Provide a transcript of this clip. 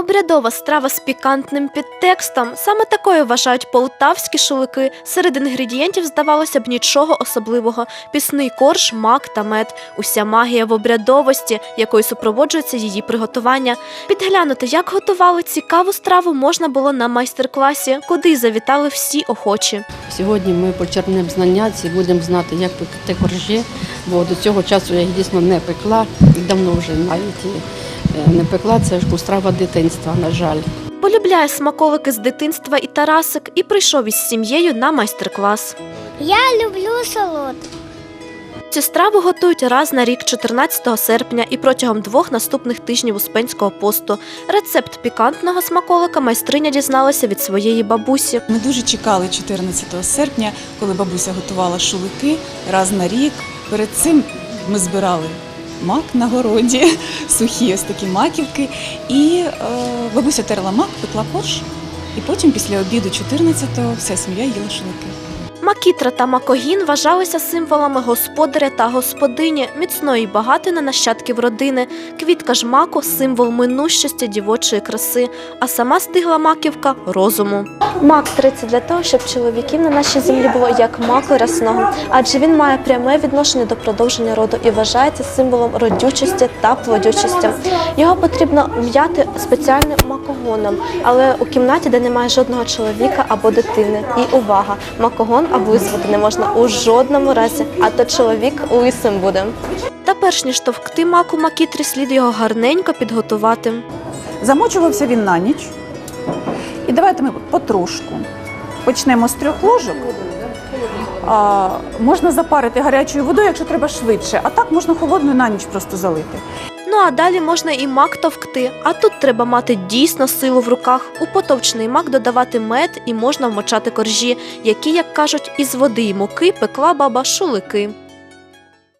Обрядова страва з пікантним підтекстом. Саме такою вважають полтавські шулики. Серед інгредієнтів, здавалося б, нічого особливого: пісний корж, мак та мед. Уся магія в обрядовості, якою супроводжується її приготування. Підглянути, як готували цікаву страву, можна було на майстер-класі, куди завітали всі охочі. Сьогодні ми почерпнемо знання і будемо знати, як пекти коржі, бо до цього часу я їх дійсно не пекла і давно вже навіть не пекла. Це ж страва дитинства, на жаль. Полюбляє смаколики з дитинства і Тарасик і прийшов із сім'єю на майстер-клас. Я люблю солод. Цю страву готують раз на рік 14 серпня і протягом двох наступних тижнів Успенського посту. Рецепт пікантного смаколика майстриня дізналася від своєї бабусі. Ми дуже чекали 14 серпня, коли бабуся готувала шулики раз на рік. Перед цим ми збирали мак на городі, сухі ось такі маківки. І е, бабуся терла мак, пекла корж. І потім, після обіду 14-го, вся сім'я їла шулики. Макітра та макогін вважалися символами господаря та господині, міцної й багатої на нащадків родини. Квітка ж маку символ минущості дівочої краси, а сама стигла маківка розуму. Мак триться для того, щоб чоловіків на нашій землі було як маку рясного, адже він має пряме відношення до продовження роду і вважається символом родючості та плодючості. Його потрібно м'яти спеціальним макогоном, але у кімнаті, де немає жодного чоловіка або дитини. І увага, макогон облизувати не можна у жодному разі, а то чоловік лисим буде. Та перш ніж товкти маку макітрі, слід його гарненько підготувати. Замочувався він на ніч. І давайте ми потрошку почнемо з трьох ложок. А, можна запарити гарячою водою, якщо треба швидше, а так можна холодною на ніч просто залити. Ну а далі можна і мак товкти. А тут треба мати дійсно силу в руках. У потовчений мак додавати мед і можна вмочати коржі, які, як кажуть, із води й муки пекла баба шулики.